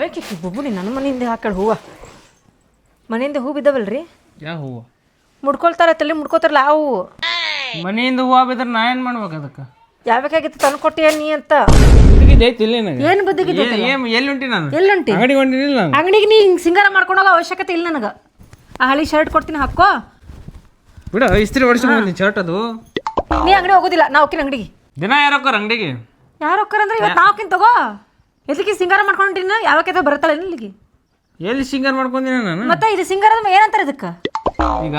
ಯಾವ್ಯಾಕೆ ಬುಬುಲಿ ನನ್ನ ಮನೆಯಿಂದ ಹಾಕಳ ಹೂವ. ಮನೆಯಿಂದ ಹೂ ರೀ ಯಾ ಹೂವು? ಮುಡ್ಕೊಳ್ತಾರ ತಲೆ ಮುಡ್ಕೋತಾರಲ್ಲ ಆ ಹೂವು. ಮನೆಯಿಂದ ಹೂವ ಬಿದ್ರೆ ನಾ ಏನು ಮಾಡ್ಬೇಕು ಅದಕ್ಕೆ? ಯಾವ್ಯಾಕಾಗಿತ್ತು ತಂದು ಕೊಟ್ಟಿಯ ನೀ ಅಂತ? ಬುದ್ಧಿಗಿದ್ದು ಐತಿ ಇಲ್ಲಿ ನನಗೆ? ಏನು ಬುದ್ಧಿಗಿದೆ ಏನು ಎಲ್ಲಿ ಹೊಂಟಿ ನಾನು? ಎಲ್ಲುಂಟಿ? ಅಂಗಡಿಗೆ ಹೊಂಟಿನಿಲ್ಲ ನಾನು. ಅಂಗಡಿಗೆ ನೀ ಹಿಂಗೆ ಸಿಂಗಾರ ಮಾಡ್ಕೊಂಡು ಹೋಗೋ ಅವಶ್ಯಕತೆ ಇಲ್ಲ ನನಗೆ. ಆ ಹಳಿ ಶರ್ಟ್ ಕೊಡ್ತೀನಿ ಹಾಕೋ ಬಿಡು ಇಸ್ತ್ರಿ ಹೊಡಿಸ್ಕೊಂಡು ಶರ್ಟ್ ಅದು. ನೀ ಅಂಗಡಿ ಹೋಗೋದಿಲ್ಲ ನಾ ಹೋಗ್ತೀನಿ ಅಂಗಡಿಗೆ. ದಿನ ಯಾರಕ್ಕಾರ ಅಂಗಡಿಗೆ? ಯಾರು ಅಂದ್ರೆ ಇವತ್ತು ನಾ ಹೋಗ್ತೀನಿ ತಗೋ. ಎದಕ್ಕೆ ಸಿಂಗಾರ ಮಾಡ್ಕೊಂಡಿನ? ಯಾವ ಕೆತ ಬರ್ತಾಳೆ ಇಲ್ಲಿಗೆ? ಎಲ್ಲಿ ಸಿಂಗಾರ ಮಾಡ್ಕೊಂಡಿನ ನಾನು? ಮತ್ತೆ ಇದು ಸಿಂಗಾರ ಅಂದ್ರೆ ಏನಂತಾರೆ ಇದಕ್ಕೆ? ಈಗ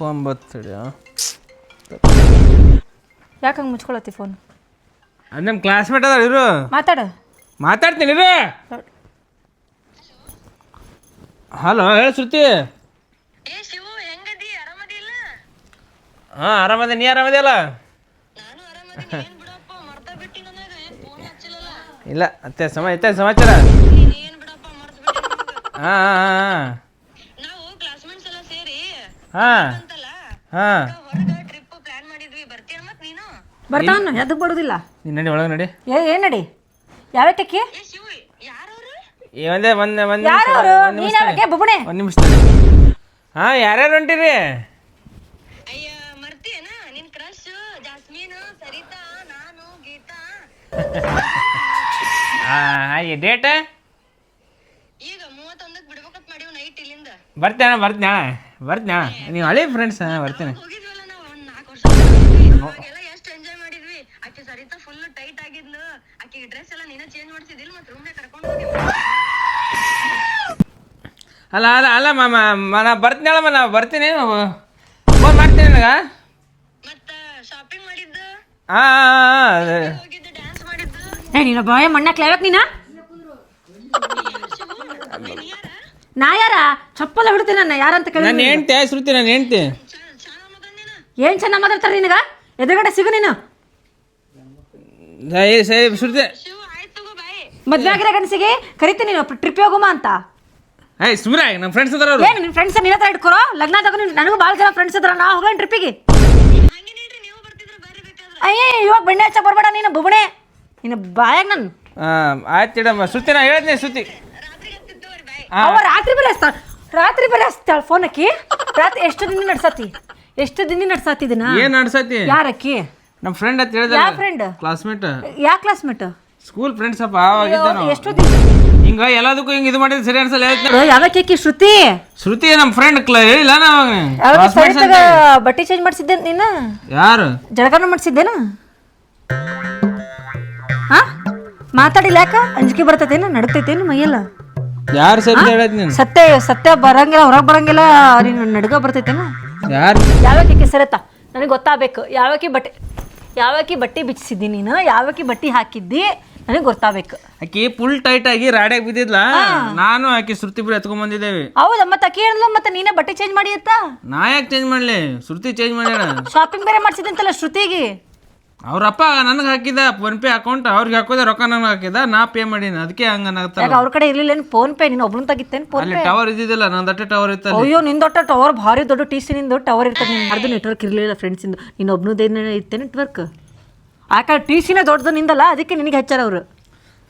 ತೊಂಬತ್ತು ಯಾಕೆ ಹಂಗೆ ಮುಚ್ಕೊಳತ್ತಿ ಫೋನ್ ಅದು ನಮ್ಮ ಕ್ಲಾಸ್ಮೇಟ್ ಅದ ಇರು. ಮಾತಾಡು. ಮಾತಾಡ್ತೀನಿ ಇರು. ಹಲೋ ಹೇಳಿ ಶ್ರುತಿ. ಏ ಶಿವು ಹೆಂಗದಿ? ಆರಾಮದಿ ಇಲ್ಲ? ಹಾಂ ಆರಾಮದೆ. ನೀ ಆರಾಮದಿಯಲ್ಲ ನಾನು ಏನ್ ಬಿಡಪ್ಪ ಮರ್ತ ಬಿಟ್ಟಿ ನನಗ ಏನ್ ಫೋನ್ ಹಚ್ಚಿಲ್ಲಲ್ಲ ಇಲ್ಲ ಅತ್ತೆ ಸಮ ಇತ್ತೆ ಸಮಾಚಾರ? ಹಾ ಏನ್ ಬಿಡಪ್ಪ ಮರ್ತ ಬಿಟ್ಟಿ ಹಾಂ ಹಾಂ ನಾವು ಕ್ಲಾಸ್ಮೇಟ್ಸ್ ಎಲ್ಲ ಸೇರಿ ಹಾಂ ಅಂತಲ್ಲ ಹಾಂ. ಹೊರಗ ಟ್ರಿಪ್ ಪ್ಲಾನ್ ಮಾಡಿದ್ವಿ. ಬರ್ತೀಯ ಮತ್ ನೀನು? ಬರೋದಿಲ್ಲ? ನಡಿ ಒಳಗೆ ನಡಿ. ಏ ಏನ್ ನಡಿ. ಯಾವತ್ತಕ್ಕೆ ಏ ಒಂದೇ ಒಂದೇ ಒಂದು ಯಾರು ಅವರು ನೀನು ಯಾವಕ್ಕೆ ಬುಬುಣೆ. ಒಂದು ನಿಮಿಷ. ಹಾಂ ಯಾರ್ಯಾರು ಹೊಂಟಿರಿ? ಅಯ್ಯ ಮರ್ತೀಯನ? ನಿನ್ ಕ್ರಶ್ ಜಾಸ್ಮೀನ್ ಸರಿತಾ ನಾನು ಗೀತಾ. ಹಾಂ ಡೇಟ್ ಈಗ ಮೂವತ್ತೊಂದಕ್ ಬಿಡ್ಬೇಕಂತ ಮಾಡಿ ನೈಟ್ ಇಲ್ಲಿಂದ. ಬರ್ತೀನಿ ಬರ್ತೇನೆ ಬರ್ತೀನಿ ನೀವು ಹಳೆ ಫ್ರೆಂಡ್ಸ್ ಬರ್ತೀನಿ. ಹೋಗಿದ್ವಲ್ಲ ನಾವು ಒಂದ್ ನಾಲ್ಕು ವರ್ಷ ಅವಾಗೆಲ್ಲ ಎಷ್ಟ್ ಎಂಜಾಯ್ ಮಾಡಿದ್ವಿ. ಆಕೆ ಸರಿತಾ ಫುಲ್ ಟೈಟ್ ಆಗಿದ್ಲು. ಆಕೆ ಡ್ರೆಸ್ ಎಲ್ಲ ನೀನ ಚೇಂಜ್ ಮಾಡ್ಸಿದಿಲ್ಲ ಮತ್ ರೂಮ್ನಾಗ ಕರ್ಕೊಂಡು ಹೋಗಿ ಅಲ್ಲ ಅಲ್ಲ ಅಲ್ಲ ಮಾಮ ಮ- ನಾ ಬರ್ತೀನಿ ಅಲ್ಲಮ್ಮ ನಾ ಬರ್ತೀನಿ. ಫೋನ್ ಮಾಡ್ತೀನಿ ನನಗ. ಮತ್ತ ಶಾಪಿಂಗ್ ಮಾಡಿದ್ದು? ಹಾಂ ಮಾಡಿದ್ದು ಏ ನೀನು ಬಾಯ ಮಣ್ಣಕ್ಕೆ ಯಾವಕ್ಕೆ ನೀನ? ನಾ ಯಾರ? ಚಪ್ಪಲ ಬಿಡ್ತೀನಿ ನನ್ನ ಯಾರಂತ ಕೇಳಿ ನಾನು. ಹೆಂಡ್ತಿ ಶ್ರುತಿ ನಾನು ಹೆಂಡ್ತಿ. ಏನ್ ಚೆನ್ನ ಚೆನ್ನಾಗಿ ಮಾತಾಡ್ತಾರೆ ನಿನಗ? ಎದುರುಗಡೆ ಸಿಗು ನೀನು. ಸರಿ ಸರಿ ಶ್ರುತಿ. ಆಯ್ತು ಮದ್ವೆ ಆಗಿರೋ ಗಂಡಸಿಗೆ ಕರಿತೀನಿ ನೀನು ಟ್ರಿಪ್ ಹೋಗುಮ ಅಂತ. ಏ ಸುಮ್ರೆ ನಮ್ಮ ಫ್ರೆಂಡ್ಸ್ ಅದಾರ ಅವರು. ಏನು ನಿನ್ನ ಫ್ರೆಂಡ್ಸ್ ನಿನ್ನ ಹತ್ರ ಇಟ್ಕೊರೋ? ಲಗ್ನ ತಗೋ ನನಗೂ ಭಾಳ ಜನ ಫ್ರೆಂಡ್ಸ್ ಇದ್ರ ನಾ ಹೋಗೋಣ ಟ್ರಿಪ್ಪಿಗೆ ಅಯ್ಯೇ ಇವಾಗ ಬೆಣ್ಣೆ ಹಚ್ಚ ಬರ್ಬೇಡ ನೀನು ಬುಬಣೆ ನಿನ್ನ ಬಾಯಾಗ ನಾನು ಹಾಂ ಆಯ್ತು ಇಡಮ್ಮ. ಸುತ್ತಿ ನಾ ಹೇಳ್ತೀನಿ ಸುತ್ತಿ ಅವ ರಾತ್ರಿ ಬರೀ ಹಚ್ತಾಳ ರಾತ್ರಿ ಬರೀ ಹಚ್ತಾಳ ಫೋನ್ ಅಕ್ಕಿ. ರಾತ್ರಿ ಎಷ್ಟು ದಿನ ನಡ್ಸತಿ? ಎಷ್ಟು ದಿನ ನಡ್ಸತಿ ಇದನ್ನ? ಏನು ನಡ್ಸತಿ? ಯಾರಕ್ಕಿ ನಮ್ಮ ಫ್ರೆಂಡ್ ಅಂತ ಹೇಳಿದ ಯಾವ ಫ್ರೆಂಡ್ ಕ್ಲಾಸ್ಮೇಟ್ ಯಾವ ಕ್ಲಾಸ್ಮೇಟ್ ಸ್ಕೂಲ್ ಫ್ರೆಂಡ್ಸ್ ಅಪ್ಪ ಆವಾಗಿದ್ದ ನಾವು. ಎಷ್ಟು ದಿನ ಹಿಂಗ ಎಲ್ಲದಕ್ಕೂ ಹಿಂಗ ಇದು ಮಾಡಿದ್ರೆ ಸರಿ ಅನ್ಸಲ್ಲ ಹೇಳ್ತೀನಿ ಯಾವಕ್ಕೆ ಅಕ್ಕಿ ಶ್ರುತಿ? ಶ್ರುತಿ ನಮ್ಮ ಫ್ರೆಂಡ್ ಹೇಳಿಲ್ಲ ನಾ ಅವಾಗ ಯಾವಾಗ Classmates ಅಂತ. ಬಟ್ಟೆ ಚೇಂಜ್ ಮಾಡಿಸಿದ್ದೆ ನೀನು? ಯಾರು? ಜಡಕನ ಮಾಡಿಸಿದ್ದೇನ? ಮಾತಾಡಿಲ್ಲ ಯಾಕ ಅಂಜಿಕೆ ಬರ್ತೈತೇನು ನಡತೈತೇನು ಮೈಯಲ್ಲ? ಯಾರು ಸರಿ ಹೇಳದ್ ನೀನು? ಸತ್ಯ ಸತ್ಯ ಬರಂಗಿಲ್ಲ ಹೊರಗೆ ಬರಂಗಿಲ್ಲ ನೀನು ನಡ್ಗ ಬರ್ತೈತೇನು ಯಾರು? ಯಾವಕ್ಕೆ ಕೆಸರತ್ತ? ನನಗೆ ಗೊತ್ತಾಗಬೇಕು. ಯಾವಕ್ಕೆ ಬಟ್ಟೆ ಯಾವಕ್ಕೆ ಬಟ್ಟೆ ಬಿಚ್ಚಿಸಿದ್ದಿ ನೀನು? ಯಾವಕ್ಕೆ ಬಟ್ಟೆ ಹಾಕಿದ್ದಿ? ನನಗೆ ಗೊತ್ತಾಗಬೇಕು. ಆಕಿ ಫುಲ್ ಟೈಟ್ ಆಗಿ ರಾಡ್ಯಾಗ ಬಿದ್ದಿದ್ಲ? ನಾನು ಆಕಿ ಶ್ರುತಿ ಬಿಡಿ ಎತ್ಕೊಂಡ್ ಬಂದಿದ್ದೇವೆ. ಹೌದಾ? ಮತ್ತೆ ಅಕ್ಕಿ ಹೇಳಿದ್ಲು ಮತ್ತೆ ನೀನೇ ಬಟ್ಟೆ ಚೇಂಜ್ ಮಾಡಿ ಅತ್ತ ನಾ ಯಾಕೆ ಚೇಂಜ್ ಮಾಡ್ಲಿ? ಶ್ರುತಿ ಚೇಂಜ್ ಮಾಡ್ಯಾಳ ಶಾಪಿಂಗ್ ಬೇರೆ ಮಾಡ್ಸಿದಂತಲ್ಲ ಶ್ರುತಿಗೆ. ಅವ್ರಪ್ಪ ನನಗೆ ಹಾಕಿದ ಫೋನ್ ಪೇ ಅಕೌಂಟ್ ಅವ್ರಿಗೆ ಹಾಕೋದ ರೊಕ್ಕ ನನಗೆ ಹಾಕಿದ ನಾ ಪೇ ಮಾಡೀನಿ. ಅದಕ್ಕೆ ಹಂಗ ಯಾಕೆ ಅವ್ರ ಕಡೆ ಇರ್ಲಿಲ್ಲ ಏನು ಫೋನ್ ಪೇ ನೀನು ಒಬ್ಳು ತೆಗಿತೇನೆ ಫೋನ್ ಅಲ್ಲಿ ಟವರ್ ಇದ್ದಿದ್ದಿಲ್ಲ ನಂದು ಅಟ್ಟೆ ಟವರ್ ಇತ್ತು ಅಯ್ಯೋ ನಿಂದೊಟ್ಟ ಟವರ್ ಭಾರಿ ದೊಡ್ಡ ಟಿ ಸಿ ನಿಂದು ಟವರ್ ಇರ್ತದೆ. ನಿನ್ನ ಯಾರ್ದು ನೆಟ್ವರ್ಕ್ ಇರಲಿಲ್ಲ ಫ್ರೆಂಡ್ಸಿಂದು ನೀನು ಒಬ್ಬನದೇನೇ ಇತ್ತೆ ನೆಟ್ವರ್ಕ್ ಆ ಕಡೆ ಟಿ ಸಿನೇ ದೊಡ್ಡದು ನಿಂದಲ್ಲ ಅದಕ್ಕೆ ನಿನಗೆ ಹಚ್ಚಾರ ಅವರು.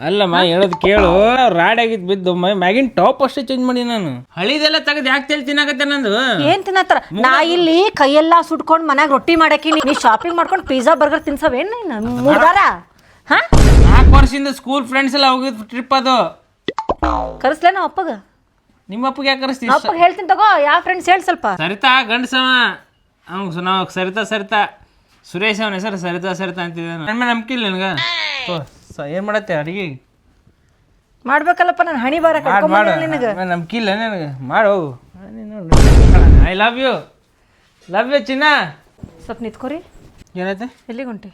ಅಲ್ಲಮ್ಮ ಹೇಳೋದು ಕೇಳು. ರಾಡ್ಯಾಗಿದ್ದು ಬಿದ್ದು ಮ್ಯಾಗಿನ್ ಮ್ಯಾಗಿನ ಟಾಪ್ ಅಷ್ಟೇ ಚೇಂಜ್ ಮಾಡಿ ನಾನು. ಹಳಿದೆಲ್ಲ ತೆಗೆದು ಯಾಕೆ ತೆಲ್ ತಿನ್ನಾಕತ್ತೆ ನಂದು? ಏನ್ ತಿನ್ನತ್ತಾರ? ನಾ ಇಲ್ಲಿ ಕೈಯೆಲ್ಲ ಸುಟ್ಕೊಂಡು ಮನ್ಯಾಗ ರೊಟ್ಟಿ ಮಾಡಕ್ಕೆ ನೀ ಶಾಪಿಂಗ್ ಮಾಡ್ಕೊಂಡು ಪಿಜ್ಜಾ ಬರ್ಗರ್ ತಿನ್ಸವೇನ್ ನೀನು? ಮೂರ್ದಾರ? ಹಾ? ನಾಲ್ಕು ವರ್ಷದಿಂದ ಸ್ಕೂಲ್ ಫ್ರೆಂಡ್ಸ್ ಎಲ್ಲ ಹೋಗಿದ್ ಟ್ರಿಪ್ ಅದು. ಕರೆಸ್ಲೇ ನಾ ಅಪ್ಪಗ? ನಿಮ್ಮ ಅಪ್ಪಗೆ ಯಾಕೆ ಕರೆಸ್ತೀವಿ ಅಪ್ಪ ಅಪ್ಪಗೆ ಹೇಳ್ತೀನಿ ತಗೋ ಯಾವ ಫ್ರೆಂಡ್ಸ್ ಹೇಳಿ ಸ್ವಲ್ಪ. ಸರಿತಾ ಗಂಡಸವ? ಅವ್ನು ನಾವು ಸರಿತಾ ಸರಿತಾ. ಸುರೇಶ್ ಅವನ ಹೆಸರು ಸರಿತಾ ಸರಿತಾ ಅಂತಿದ್ದೆ ನನ್ನ ನಂಬಿಕೆ ಇಲ್ಲ ನಿನಗೆ? ಏನು ಮಾಡತ್ತೆ ಅಡಿಗೆ ಮಾಡ್ಬೇಕಲ್ಲಪ್ಪ ನಾನು ಹಣಿ ಬಾರ ಮಾಡು ಮಾಡು. ಕಟ್ಕೊಂಡ್ ನಿನಗೆ. ನಮ್ಮ ಇಲ್ಲ ನಿನಗೆ. ಮಾಡು. I love you love you ಚಿನ್ನ. ಸ್ವಲ್ಪ ನಿಂತ್ಕೋರಿ. ಏನೈತೆ ಎಲ್ಲಿಗೆ ಹೊಂಟಿ?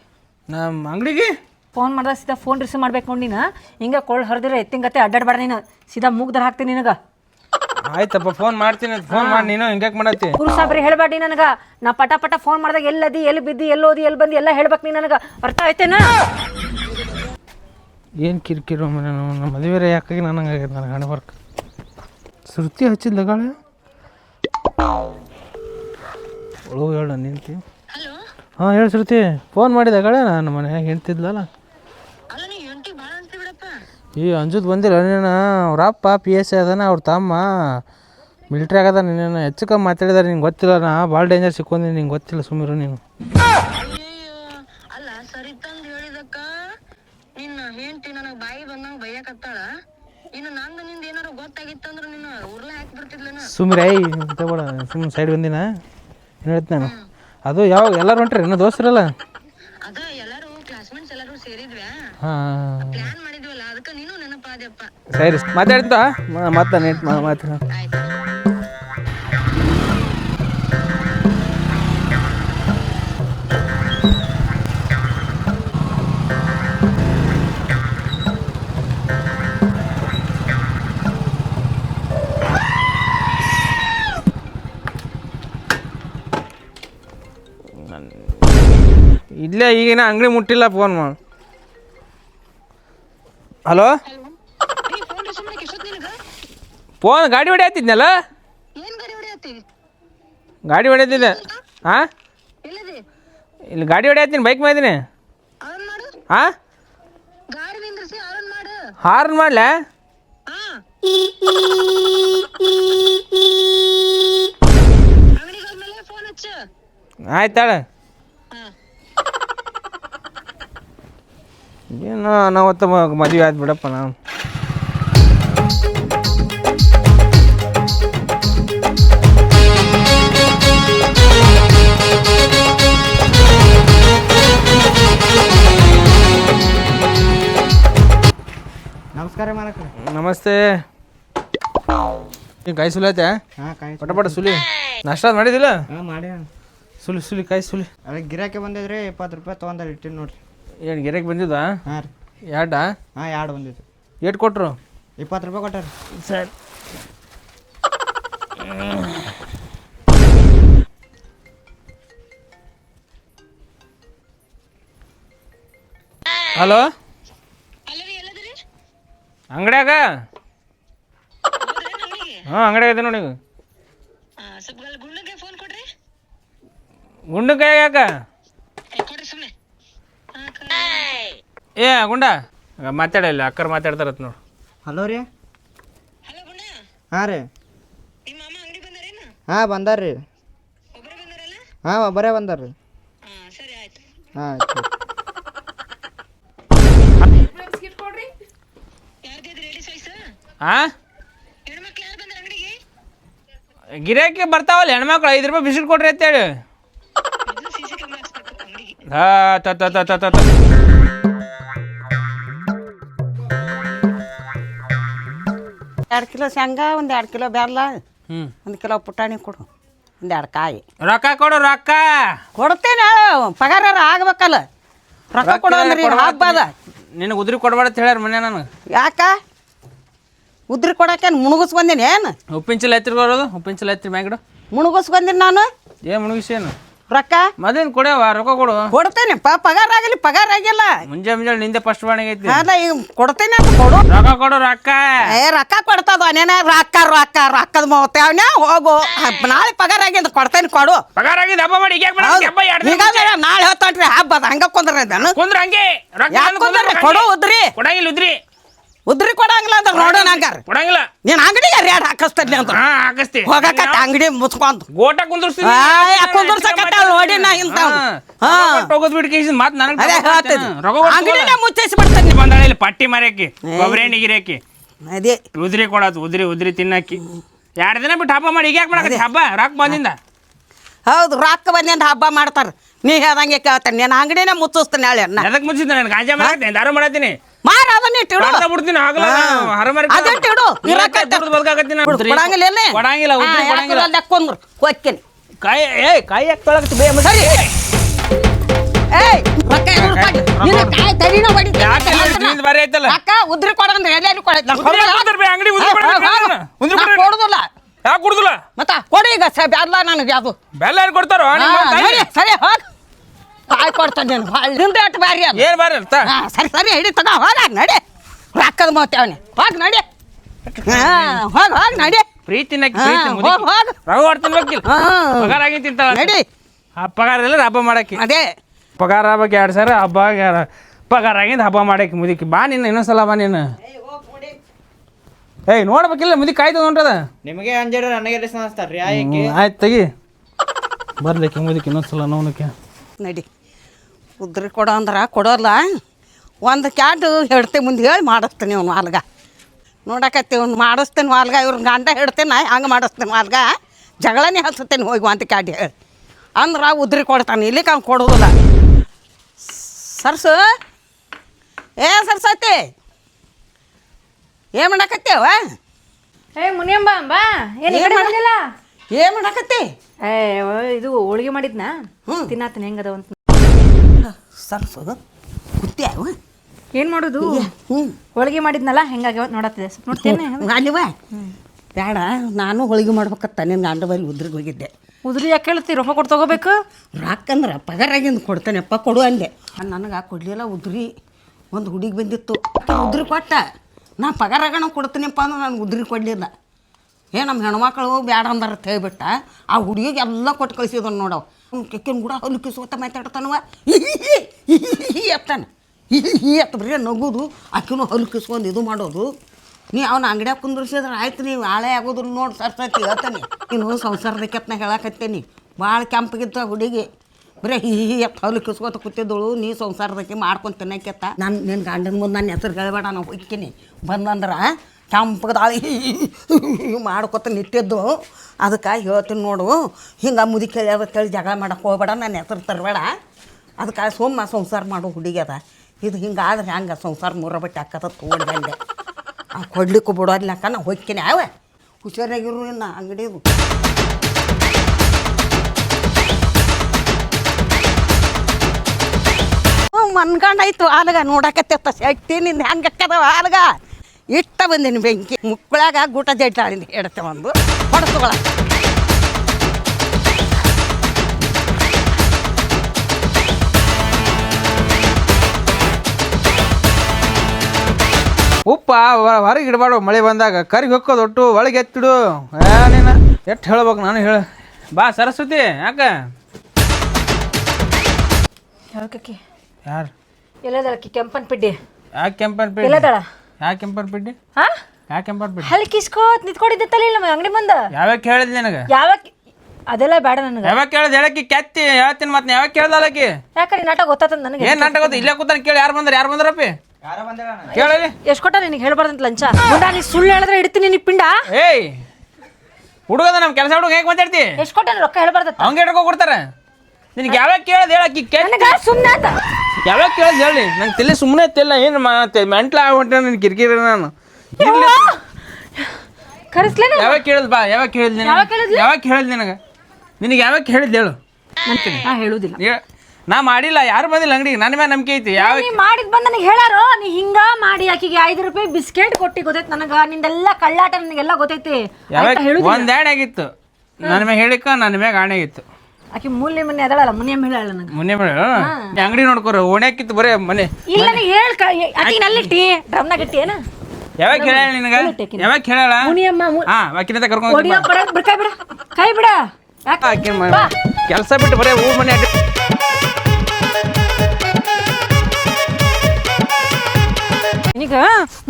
ನಮ್ಮ ಅಂಗಡಿಗೆ? ಫೋನ್ ಮಾಡ್ದ ಸೀದಾ ಫೋನ್ ರಿಸೀವ್ ಮಾಡ್ಬೇಕು ನೋಡಿ ನೀನು. ಹಿಂಗೆ ಕೊಳ್ಳು ಹರಿದಿರ ಎತ್ತಿಂಗತ್ತೆ ಅಡ್ಡಾಡ್ಬೇಡ ನೀನು. ಸೀದಾ ಮೂಗ್ದಾರ ಹಾಕ್ತೀನಿ ನಿನಗೆ. ಆಯ್ತಪ್ಪ ಫೋನ್ ಮಾಡ್ತೀನಿ. ಫೋನ್ ಮಾಡಿ ನೀನು ಹಿಂಗ್ಯಾಕೆ ಮಾಡತ್ತಿ? ಗುರು ಸಾಬ್ರಿ ಹೇಳ್ಬೇಡಿ ನನಗೆ. ನಾ ಪಟ ಪಟ ಫೋನ್ ಮಾಡಿದಾಗ ಎಲ್ಲದಿ ಎಲ್ಲಿ ಬಿದ್ದಿ ಎಲ್ಲೋದಿ ಎಲ್ಲಿ ಬಂದು ಎಲ್ಲ ಹೇಳ್ಬೇಕು ನೀ ನನಗೆ. ಅರ್ಥ ಆಯ್ತೇನ? ಏನು ಕಿರಿಕಿರಿ ಮನೆ ನಮ್ಮ ಮದುವೆ ಯಾಕಾಗಿ ನನಗೆ ಆಗ್ಯದ ನನಗೆ ಹಣೆ ವರ್ಕ್ ಶ್ರುತಿ ಹಚ್ಚಿದ್ದ ಗಾಳೆ? ಒಳಗೆ ಹೇಳ ನಿಂತಿ. ಹಾಂ ಹೇಳಿ ಶ್ರುತಿ ಫೋನ್ ಮಾಡಿದ ಗಾಳೆ? ನಾನು ಮನೆ ಹೆಂಡ್ತಿದ್ಲಲ್ಲ ಈ ಅಂಜುದ್ ಬಂದಿಲ್ಲ ನೀನು ಅವ್ರ ಅಪ್ಪ ಪಿ ಎಸ್ ಸಿ ಅದಾನ ಅವ್ರ ತಮ್ಮ. ಮಿಲ್ಟ್ರಿ ಆಗದ ನೀನು ಹೆಚ್ಚು ಕಮ್ಮಿ ಮಾತಾಡಿದಾರೆ ನಿಂಗೆ ಗೊತ್ತಿಲ್ಲ ನಾ ಭಾಳ ಡೇಂಜರ್ ಸಿಕ್ಕೊಂಡಿ ನಿಂಗೆ ಗೊತ್ತಿಲ್ಲ ಸುಮಿರು ನೀನು. ಹೆಂಡತಿ ನನಗ್ ಬಾಯಿ ಬಂದಂಗ ಬೈಯಕತ್ತಾಳ? ಇನ್ನು ನಂದು ನಿಂದ ಏನಾರ ಗೊತ್ತಾಗಿತ್ತಂದ್ರ ನಿನ್ನ ಉರ್ಲ ಹಾಕಿ ಬಿಡ್ತಿದ್ಲೇನ ಸುಮ್ರೆ ಐ ಸುಮ್ ಸುಮ್ಮನೆ ಸೈಡ್ ಬಂದಿನ? ಏನು ಹೇಳ್ತೀನಿ ನಾನು? ಅದು ಯಾವ ಎಲ್ಲರೂ ಹೊಂಟ್ರಿ? ಏನೋ ದೋಸ್ತರಲ್ಲ ಅದ ಎಲ್ಲಾರು ಕ್ಲಾಸ್ಮೇಟ್ಸ್ ಎಲ್ಲಾರು ಸೇರಿದ್ವ್ಯಾ? ಹಾಂ. ಪ್ಲಾನ್ ಮಾಡಿದ್ವಲ್ಲ ಅದಕ್ಕ ನೀನು ನೆನಪಾದ್ಯಪ್ಪ. ಸರಿ ಮಾತಾಡ್ತಾ? ಮತ್ತೆ ನೆಟ್ ಮಾತಾಡ ಆಯ್ತು. ಇಲ್ಲೇ ಈಗಿನ ಅಂಗಡಿ ಮುಟ್ಟಿಲ್ಲ ಫೋನ್ ಮಾ ಹಲೋ ಫೋನ್ ಗಾಡಿ ಹೊಡೆ ಏನ್ ಗಾಡಿ ಹೊಡ್ಯಾತಿದ್ದೆ ಹಾಂ? ಇಲ್ಲಿ ಗಾಡಿ ಹೊಡ್ಯಾತೀನಿ ಬೈಕ್ ಮಾಡಿದ್ದೀನಿ ಮಾಡು ಹಾಂ? ಮಾಡು ಹಾರ್ನ್ ಮಾಡ್ಲಾ? ಆಯ್ತಾಳ ಏನು ನಾವತ್ತ ಮದುವೆ ಆಯ್ತು ಬಿಡಪ್ಪ ನಾನು. ನಮಸ್ಕಾರ ನಮಸ್ತೆ. ಕೈ ಕಾಯಿ ಸುಲಿ ಐತೆ ಹಾಂ ಕಾಯಿ ಪಟ ಪಟ ಸುಲಿ. ನಾಷ್ಟ ಮಾಡಿದಿಲ್ಲ ಹಾಂ ಮಾಡಿ ಸುಲಿ ಸುಲಿ ಕೈ ಸುಲಿ. ಅದೇ ಗಿರಾಕಿ ಬಂದಿದ್ರಿ ಇಪ್ಪತ್ತು ರೂಪಾಯಿ ತೊಗೊಂಡ್ರಿ ಇಟ್ಟಿನಿ ನೋಡ್ರಿ. ಏನು ಗೆರೆಗೆ ಬಂದಿದ್ದ? ಹಾಂ ರೀ. ಎರಡ? ಹಾಂ ಎರಡು ಬಂದಿತ್ತು ಏಟ್ ಕೊಟ್ಟರು ಇಪ್ಪತ್ತು ರೂಪಾಯಿ ಕೊಟ್ಟಾರ? ಸರ್. ಹಲೋ? ಅಂಗಡ್ಯಾಗ? ಹಾಂ ಅಂಗಡ್ಯಾಗ ಇದೆ ನೋಡಿ ಹಾ ಸ್ವಲ್ಪ ಅಲ್ಲಿ ಫೋನ್ ಕೊಡ್ರಿ. ಗುಂಡು ಯಾಕ ಏ ಕೊಡ್ರಿ ಸುಮ್ಮನೆ ಏ ಗುಂಡ. ಮಾತಾಡಲ್ಲ ಅಕ್ಕರ್ ಮಾತಾಡ್ತಾರತ್ ನೋಡು. ಹಲೋ ರೀ. ಹಲೋ ಗುಂಡ. ಹಾಂ ರೀ. ನಿಮ್ಮ ಮಾಮ ಅಂಗಡಿ ಬಂದಾರೇನು? ಹಾಂ ಬಂದಾರ ರೀ. ಒಬ್ಬರೇ ಬಂದಾರಲ್ಲ? ಹಾಂ ಒಬ್ಬರೇ ಬಂದಾರ ರೀ. ಹಾ ಸರಿ ಆಯ್ತು. ಹಾಂ ಆಯ್ತು ಯಾರ್ದಿದ್ ರೆಡಿ ಸೈಸ್ ಆ? ಹೆಣ್ಮಕ್ಳು ಯಾರು ಬಂದಾರ ಅಂಗಡಿಗೆ? ಗಿರಾಕಿ ಬರ್ತಾವಲ್ಲ ಹೆಣ್ಮಕ್ಳು ಐದು ರೂಪಾಯಿ ಬಿಸಿಲು ಕೊಡ್ರಿ ಅಂತೇಳಿ. ಹೇಳಿ ಸಿ ಸಿ ಕ್ಯಾಮ್ರಾ ಹಾಕ್ಸ್ಬೇಕು ಅಂಗಡಿಗೆ. ಹಾ ತ ತ ತ ತ ತ ತ. ಎರಡು ಕಿಲೋ ಶೇಂಗಾ ಒಂದು ಎರಡು ಕಿಲೋ ಬೆಲ್ಲ ಹ್ಞೂ ಒಂದು ಕಿಲೋ ಪುಟಾಣಿ ಕೊಡು ಒಂದು ಎರಡು ಕಾಯಿ. ರೊಕ್ಕ ಕೊಡು ರೊಕ್ಕ. ಕೊಡ್ತೇನೆ ಪಗಾರ ಆಗ್ಬೇಕಲ್ಲ. ರೊಕ್ಕ ಕೊಡು ಅಂದ್ರೆ ಈಗ ಹಬ್ಬ ಅದ. ನಿನಗೆ ಉದ್ರಿ ಕೊಡ್ಬೇಡ ಅಂತ ಹೇಳ್ಯಾರ ಮನೆ ನನಗೆ ಯಾಕ? ಉದ್ರಿ ಕೊಡಕ್ಕೇನು ಮುಣುಗಿಸ್ ಬಂದೀನಿ ಏನು? ಉಪ್ಪಿನ ಚೀಲ ಎತ್ತಿರ್ಬಾರದು ಬರೋದು ಉಪ್ಪಿನ ಚೀಲ ಎತ್ತಿರ ಮ್ಯಾಗಿಡು ಮುಣುಗಿಸ್ ಬಂದೀನಿ ನಾನು? ಏ ಮುಳುಗಿಸೇನು ರೊಕ್ಕ? ಮದಿನ ಕೊಡ್ಯಾವ ರೊಕ್ಕ ಕೊಡು. ಕೊಡ್ತೇನೆ. ಪ ಪಗಾರ ಆಗಲಿ ಪಗಾರ ಆಗಿಲ್ಲ. ಮುಂಜೆ ಮುಂಜಾನೆ ನಿಂದೆ ಫಸ್ಟ್ ಬಾಣಿಗೆ ಐತಿ. ಅಲ್ಲ ಈಗ ಕೊಡ್ತೇನೆ ಅಂತ ಕೊಡು. ರೊಕ್ಕ ಕೊಡು ರೊಕ್ಕ. ಏ ರೊಕ್ಕ ಕೊಡ್ತದ ನೇನ? ರೊಕ್ಕ ರೊಕ್ಕ ರೊಕ್ಕದ ಮೋತ್ಯಾವನ ಹೋಗು. ಹಬ್ಬ ನಾಳೆ ಪಗಾರ ಆಗಿಂದ ಕೊಡ್ತೇನೆ ಕೊಡು. ಪಗಾರ ಆಗಿದೆ ಹಬ್ಬ ಮಾಡಿ ಈಗ. ಹಬ್ಬ ಎರಡು ಈಗ ನಾಳೆ ಹೊತ್ತಂಟ್ರಿ ಹಬ್ಬ ಅದ. ಹಂಗ ಕುಂದ್ರ ಕುಂದ್ರ ಹಂಗೆ. ರೊಕ್ಕ ಕೊಡು ಉದ್ರಿ. ಕೊಡಂಗಿಲ್ಲ ಉದ್ರಿ. ಉದ್ರಿ ಕೊಡಂಗಿಲ್ಲ ಅಂತ ನೋಡೋಣ ಹಂಗಾರ. ಕೊಡಂಗಿಲ್ಲ. ನೀನ್ ಅಂಗಡಿಗೆ ರೇಟ್ ಹಾಕಿಸ್ತೇನೆ ಅಂತ. ಹಾ ಹಾಕಿಸ್ತಿ. ಹೋಗಕತ್ತ ಅಂಗಡಿ ಮುಚ್ಕೊಂತ. ಗೋಟ ಕುಂದ್ರಸ್ತೀನಿ. ಆಯ್, ಕುಂದ್ರಸಕತ್ತಾಳ ನೋಡಿ ನಾ ಇಂತ ಹಾ. ಹೋಗೋದ್ ಬಿಡ್ಕೇಸಿ ಮಾತ್ ನನಗೆ ಅದೇ ಅಂಗಡಿನ ಮುಚ್ಚಿಸಿ ಬಿಡ್ತಾನೆ ಬಂದಾಳ ಇಲ್ಲಿ ಪಟ್ಟಿ ಮರ್ಯಾಕಿ ಕೊಬ್ಬರಿ ಎಣ್ಣೆ ಗಿರಾಕಿ. ಅದೇ. ಉದ್ರಿ ಕೊಡೋದು ಉದ್ರಿ ಉದ್ರಿ ತಿನ್ನಾಕಿ ಎರಡು ದಿನ ಬಿಟ್ಟು ಹಬ್ಬ ಮಾಡಿ ಈಗ ಯಾಕೆ ಮಾಡಕತ್ತಿ ಹಬ್ಬ? ರಾಕ್ ಬಂದಿಂದ. ಹೌದು ರಾಕ್ ಬಂದಿಂದ ಹಬ್ಬ ಮಾಡ್ತಾರ. ನೀ ಹೇಳ್ದಂಗೆ ಕೇಳ್ತಾನೆ. ನೀನು ಅಂಗಡಿನೇ ಮುಚ್ಚಿಸ್ತೀನಿ ಹೇಳಿ ಅದಕ್ಕೆ ಮುಚ್ಚಿದ್ದ ನಾನು ಗಾಂಜಾ ಮಾಡ್ತೀನಿ ದಾರು ಮಾಡತ್ತೀನಿ ಮಾರ ಅದನ್ನ ಇಟ್ಟಿಡು. ಮಾಡ್ತಾ ಬಿಡ್ತೀನಿ ಆಗಲ್ಲ ಹರಮರಿ ಅದಿಟ್ಟಿಡು ಇರಕತ್ತ. ಬದುಕಾಕತ್ತೀನಿ ಕೊಡಂಗಿಲ್ಲ ಎಲ್ಲಿ? ಕೊಡಂಗಿಲ್ಲ ಉದ್ರಿ ಹಾ, ಕೊಡಂಗಿಲ್ಲ ಯಾಕೆ ಕುಂದ್ರು ಹೋಗ್ತೀನಿ. ಕಾಯಿ ಏ ಕಾಯಿ ಯಾಕೆ ತೊಳಕತ್ತಿ? ಬೇ ಸರಿ. ಏಯ್. ರೊಕ್ಕ ಎದುರು ಕೊಡಿ. ನಿನ್ನ ಕಾಯಿ ತಡಿನ ಹೊಡಿತೀನಿ. ಯಾಕೆ ನಿಂದು ಬಾರಿ ಐತಲ್ಲ. ರೊಕ್ಕ ಉದ್ರಿ ಕೊಡಂದ್ರೆ ಎಲ್ಲೆಲ್ಲಿ ಕೊಡೈತೆ ನಾನು ಉದ್ರಿ ಕೊಡಲ್ಲ. ಕೊಡ್ತಾರೆ ಬೇ, ಅಂಗಡಿ ಉದ್ರಿ ಯಾಕೆ ಕುಡ್ದಿಲ್ಲ? ಮತ್ತ ಕೊಡಿ ಈಗ ಸ ಬ್ಯಾಡ್ಲ ನನಗೆ ಅದು. ಬೆಲ್ಲ ಯಾರು ಕೊಡ್ತಾರೋ? ಸರಿ ಹೋಗ್. ಕಾಯಿ ಕೊಡ್ತಾನೆ ನೀನು. ನಿಂದು ಬ್ಯಾರಿ ಅದು. ಏನ್ ಬಾರಿ ಹಾ ಸರಿ ಸರಿ ಹಿಡಿ ತಗ ಹೋಗ ನಡಿ. ರೊಕ್ಕದ ಮೋತ್ಯಾವನೆ ಹೋಗ್ ನಡಿ. ಹಾ ಹೋಗ್ ಹೋಗ್ ನಡಿ. ಪ್ರೀತಿ ನಕ್ಕಿ ಹಾ, ಪ್ರೀತಿ ಮುದುಕಿ. ಹೋಗ್ ಹೋಗ್. ರವೆ ಹೊಡ್ತೀನಿ ಬೇಕಿಲ್ಲ ಹಾ. ಪಗಾರ ಆಗಿ ತಿಂತಾಳ? ನಡಿ. ಆ ಪಗಾರ ಇಲ್ಲ ಹಬ್ಬ ಮಾಡಕ್ಕೆ. ಅದೇ. ಪಗಾರ ಹಬ್ಬಕ್ಕೆ ಎರಡು ಸಾವಿರ ಹಬ್ಬ ಆಗ್ಯಾರ ಪಗಾರ ಆಗಿಂದ ಹಬ್ಬ ಮಾಡಕ್ಕೆ ಮುದುಕಿ. ಬಾ ನಿನ್ನ ಇನ್ನೊಂದ್ಸಲ ಬಾ ನೀನು. ಏಯ್ ನೋಡ್ಬೇಕಿಲ್ಲ ಮುದಿ ಕಾಯ್ತದ ನೋಡ್ರದ ನಿಮಗೆ ಅಂಜಾರ ನನಗೆ ರೆಸ್ ಆಯ್ಕೆ ಆಯ್ತು ತೆಗಿ. ಬರ್ಲಿಕ್ಕೆ ಮುದಿಕ್ಕೆ ಇನ್ನೊಂದ್ಸಲ ನೋಡಕ್ಕೆ ನಡಿ. ಉದ್ರಿ ಕೊಡೋ ಅಂದ್ರೆ ಕೊಡೋಲ್ಲ ಒಂದು ಕ್ಯಾಟು ಹೆಡ್ತೆ ಮುಂದೆ ಹೇಳಿ ಮಾಡಿಸ್ತೀನಿ ಅವ್ನು ಮಾಲ್ಗ. ನೋಡಕತ್ತಿ ಅವ್ನು ಮಾಡಿಸ್ತೀನಿ ಮಾಲ್ಗ ಇವ್ರನ್ನ ಗಂಡ ಹಿಡ್ತೇನೆ ಹಂಗೆ ಮಾಡಿಸ್ತೀನಿ ಮಾಲ್ಗ. ಜಗಳನೇ ಹಚ್ತೇನೆ ಹೋಗಿ ಒಂದು ಕ್ಯಾಡ್ ಹೇಳಿ. ಅಂದ್ರೆ ಉದ್ರಿ ಕೊಡ್ತಾನೆ ಇಲ್ಲಿಗೆ ಅವ್ನು ಕೊಡೋದಿಲ್ಲ. ಸರ್ಸು? ಏ ಸರ್ಸತಿ ಏನು ಮಾಡಕತ್ತೇವ ಏ ಮುನಿಯಂಬ ಅಂಬ ಏನು ಮಾಡಲಿಲ್ಲ ಏನ್ ಮಾಡಕತ್ತಿ? ಏ ಇದು ಹೋಳಿಗೆ ಮಾಡಿದ್ನಾ? ತಿನ್ನಾತನ ಹೆಂಗದ ಅಂತ. ಸರ್ಸು ಅವ ಏನು ಮಾಡೋದು? ಹ್ಞೂ ಹೋಳಿಗೆ ಮಾಡಿದ್ನಲ್ಲ ಹೆಂಗಾಗ್ಯಾವ ನೋಡತ್ತಿದೆ ಸ್ವಲ್ಪ ನೋಡ್ತೇನೆ. ಅಲ್ಲಿವ? ಬೇಡ ನಾನು ಹೋಳಿಗೆ ಮಾಡ್ಬೇಕತ್ತ ನಿನ್ನ ಗಂಡ ಬಲ್ಲಿ ಉದ್ರಿಗೆ ಹೋಗಿದ್ದೆ. ಉದ್ರಿ ಯಾಕೆ ಹೇಳ್ತಿ? ರೊಕ್ಕ ಕೊಟ್ಟು ತಗೋಬೇಕು? ರೊಕ್ಕಂದ್ರೆ ಪಗಾರಾಗಿಂದ ಕೊಡ್ತಾನೆಪ್ಪ ಕೊಡು ಅಂದೆ. ನನಗೆ ಕೊಡಲಿಲ್ಲ ಉದ್ರಿ. ಒಂದು ಹುಡುಗಿ ಬಂದಿತ್ತು. ಉದ್ರಿ ಕೊಟ್ಟ. ನಾ ಪಗಾರಾಗಣ ಕೊಡ್ತೀನಿಪ್ಪ ಅಂದ್ರೆ ನಾನು ಉದ್ರಿ ಕೊಡಲಿಲ್ಲ. ಏ ನಮ್ಮ ಹೆಣ್ಮಕ್ಳು ಬೇಡ ಅಂದ್ರೆ ಹೇಳ್ಬಿಟ್ಟ. ಆ ಹುಡುಗಿಗೆ ಎಲ್ಲ ಕೊಟ್ಟು ಕಳಿಸಿದ್ರು ನೋಡವ್. ಕೆಕ್ಕಿನ ಕೂಡ ಹೊಲಿಕಿಸ್ಕೊತ ಮಾತಾಡ್ತಾನವ. ಎತ್ತಾನ. ಹಿ ಎತ್ತ ಬರೀ ನಗುದು, ಆಕಿನೂ ಹೊಲಿಕಿಸ್ಕೊಂಡು ಇದು ಮಾಡೋದು. ನೀ ಅವನ ಅಂಗಡಿಯಾಗ ಕುಂದ್ರಿಸಿದ್ರೆ ಆಯ್ತು ನೀವು ಹಾಳೆ ಆಗೋದ್ರ ನೋಡಿ ಸರ್ಸತಿ ಹೇಳ್ತಾನೆ. ಇನ್ನು ಸಂಸಾರದ ಕೆತ್ತನ ಹೇಳಕತ್ತೇನಿ. ಭಾಳ ಕೆಂಪಗಿತ್ತು ಹುಡುಗಿ. ಬರೀ ಹಿ ಹಿ ಎತ್ತ ಹೊಲಿಕಿಸ್ಕೊತ ಕೂತಿದ್ದಳು, ನೀ ಸಂಸಾರದಕ್ಕೆ ಮಾಡ್ಕೊಂಡು ತಿನ್ನಕ್ಕೆತ್ತ. ನಾನು ನಿನ್ನ ಗಂಡನ ಮುಂದೆ ನನ್ನ ಹೆಸರು ಹೇಳಬೇಡ, ನಾನು ಹೋಗ್ತೀನಿ. ಬಂದಂದ್ರೆ ಕೆಂಪಗದಾಳಿ ಮಾಡ್ಕೊತ ನಿಟ್ಟಿದ್ದು. ಅದಕ್ಕೆ ಹೇಳ್ತೀನಿ ನೋಡು. ಹಿಂಗೆ ಮುದಿ ಕೇಳ್ಯಾರ ಕೇಳಿ ಜಗಳ ಮಾಡಕ್ಕೆ ಹೋಗ್ಬೇಡ ನಾನು ಹೆಸರು ತರಬೇಡ. ಅದಕ್ಕೆ ಸೋಮ ಸಂಸಾರ ಮಾಡೋ ಹುಡುಗಿ ಅದ. ಇದು ಹಿಂಗಾದ್ರೆ ಹ್ಯಾಂಗೆ ಸಂಸಾರ ಮೂರ ಬಟ್ಟೆ ಹಾಕದ ತೊಗೊಂಡು ಬಂದೆ ಆ ಕೊಡ್ಲಿಕ್ಕೂ ಬಿಡೋದ್ಲಕ್ಕ ನಾ ಹೋಗ್ತೀನಿ. ಯಾವ ಹುಷಾರಾಗಿರು ಇನ್ನು ಅಂಗಡಿ ಮನ್ಕಂಡಾಯ್ತು ಆಲ್ಗ ನೋಡಕತ್ತೆ ಶಕ್ತಿ ನಿನ್ನ ಹೆಂಗೆ ಅಕ್ಕದವ ಆಲ್ಗ? ಇಷ್ಟ ಬಂದೀನಿ ಬೆಂಕಿ. ಮುಕ್ಕಳಾಗ ಗೂಟ ಜಡ್ಡಾಳಿಂದ ಎಡತೆ ಒಂದು. ಹೊಡೆಸ್ಕೊಳ ಉಪ್ಪ ಹೊರಗೆ ಇಡಬಾರ್ದು ಮಳೆ ಬಂದಾಗ ಕರಿಗೆ ಹೊಕ್ಕೋದು ಒಟ್ಟು ಒಳಗೆ ಎತ್ತಿಡು. ಏ ನೀನು ಎಷ್ಟು ಹೇಳ್ಬೇಕು ನಾನು ಹೇಳ. ಬಾ ಸರಸ್ವತಿ ಯಾಕ? ಯಾಕೆ ಯಾರು? ಎಲ್ಲದಳಕ್ಕಿ? ಕೆಂಪನ್ ಪಿಡ್ಡಿ. ಯಾಕೆ ಕೆಂಪನ್ ಪಿಡ್ಡಿ? ಎಲ್ಲದಳ? ಯಾಕೆ ಬಿಡಿ ಹಾ? ಯಾಕೆ ಬಿಡಿ ಅಲ್ಲಿ ಹಲ್ ಕಿಸ್ಕೋತ್ ತಲೆ ಇಲ್ಲ ಅಂಗಡಿ ಮುಂದ. ಯಾವಾಗ ಕೇಳಿದ್ ನಿನಗೆ? ಯಾವಾಗ ಅದೆಲ್ಲ ಬೇಡ ನನಗೆ. ಯಾವಾಗ ಕೇಳಿದ್ ಹೇಳಕ್ಕಿ ಕೆತ್ತಿ ಹೇಳ್ತೀನಿ ಮತ್ತೆ ಯಾವಾಗ ಕೇಳ್ದಲ್ಲಕ್ಕಿ ಯಾಕಂದ್ರೆ ನಾಟಕ ಗೊತ್ತಾತದ ನನಗೆ. ಏನ್ ನಾಟಕ ಗೊತ್ತ? ಇಲ್ಲೇ ಕೂತಾನ ಕೇಳಿ ಯಾರು ಬಂದ್ರ ಯಾರು ಬಂದ್ರಪ್ಪಿ? ಕೇಳಲಿ ಎಷ್ಟು ಕೊಟ್ಟ ನಿನಗೆ ಹೇಳ್ಬಾರ್ದಂತ ಲಂಚ? ಗುಂಡ ನೀ ಸುಳ್ಳು ಹೇಳಿದ್ರೆ ಇಡ್ತೀನಿ ನಿನ್ ಪಿಂಡ? ಏಯ್ ಹುಡುಗದ ನಮ್ಮ ಕೆಲಸ ಹುಡುಗ ಹೇಗೆ ಮಾತಾಡ್ತಿ? ಎಷ್ಟು ಕೊಟ್ಟ ರೊಕ್ಕ ಹೇಳ್ಬಾರ್ದ ಹಂಗೆ ಹಿಡ್ಕೊ ಕೊಡ್ತಾರ. ನಿನಗೆ ಯಾವಾಗ ಕೇಳದ್ ಹೇಳಕ್ಕಿ ಕೆಟ್ಟ ನನಗ ಸುಮ್ಮನೆ ಆತ. ಯಾವಾಗ ಕೇಳದ್ ಹೇಳಿ ನಂಗೆ ತಿಳಿ ಸುಮ್ಮನೆ ತಿಲ್ಲ ಏನು ಮೆಂಟ್ಲ ಆಗ್ಬಿಟ್ಟೆ ನಿನ್ ಕಿರಿಕಿರಿ ನಾನು. ಇರ್ಲಿ. ಕರೆಸ್ಲೇನ ಯಾವಾಗ ಕೇಳಿದ್ ಬಾ ಯಾವಾಗ ಕೇಳಿದ್ ನಿನಗೆ? ಯಾವಾಗ ಕೇಳಿದ್ಲಿ? ಯಾವಾಗ ಕೇಳಿದ್ ನಿನಗೆ? ನಿನಗೆ ಯಾವಾಗ ಹೇಳಿದ್ ಹೇಳು? ನಾ ಹೇಳುದಿಲ್ಲ. ಹೇಳ್- ನಾ ಮಾಡಿಲ್ಲ ಯಾರು ಬಂದಿಲ್ಲ ಅಂಗಡಿಗೆ? ನನ್ನ ಮೇಲೆ ನಂಬಿಕೆ ಐತಿ ಯಾವ ನೀ ಮಾಡಿದ್ ಬಂದ್ ನನಗೆ ಹೇಳಾರೋ? ನೀ ಹಿಂಗ ಮಾಡಿ ಆಕಿಗೆ ಐದು ರೂಪಾಯಿ ಬಿಸ್ಕೆಟ್ ಕೊಟ್ಟಿ ಗೊತ್ತೈತಿ ನನಗ. ನಿಂದೆಲ್ಲ ಕಳ್ಳಾಟ ನನಗೆಲ್ಲ ಗೊತ್ತೈತಿ. ಯಾವಾಗ ಒಂದ್ ಆಣೆ ಆಗಿತ್ತು. ನನ್ನ ಮ್ಯಾಗ ಹೇಳಿಕ ನನ್ನ ಮ್ಯಾಗ ಆಣೆ ಆಗಿತ್ತು. ಆಕಿ ಮೂಲೆ ಮನೆ ಅದಳಲ್ಲ ಮುನಿಯಮ್ಮ ಹೇಳಲ್ಲ ನನಗೆ. ಮೊನ್ನೆ ಬೇಡ ಅಂಗಡಿ ನೋಡ್ಕೋರ ಓಣ್ಯಾಕಿತ್ತು ಬರೇ ಮನೆ. ಇಲ್ಲ ನೀ ಹೇಳ್ ಆಕಿಗೆ ನಲ್ಲಿಟ್ಟಿ ಡ್ರಮ್ನಾಗ ಇಟ್ಟಿ ಏನ? ಯಾವಾಗ ಹೇಳ ನಿನಗ? ಯಾವಾಗ ಹೇಳಲ್ಲ ಮುನಿಯಮ್ಮ ಹಾ ಆಕಿನಂತ ಕರ್ಕೊಂಡು ಹೊಡಿಯೋ ಬಿಡ ಬಿಡ ಕೈ ಬಿಡ ಕೈ ಬಿಡ. ಯಾಕೆ? ಕೆಲಸ ಬಿಟ್ಟು ಬರೇ ಊರ್ ಮನೆ ಅಡ್ಡ ಈಗ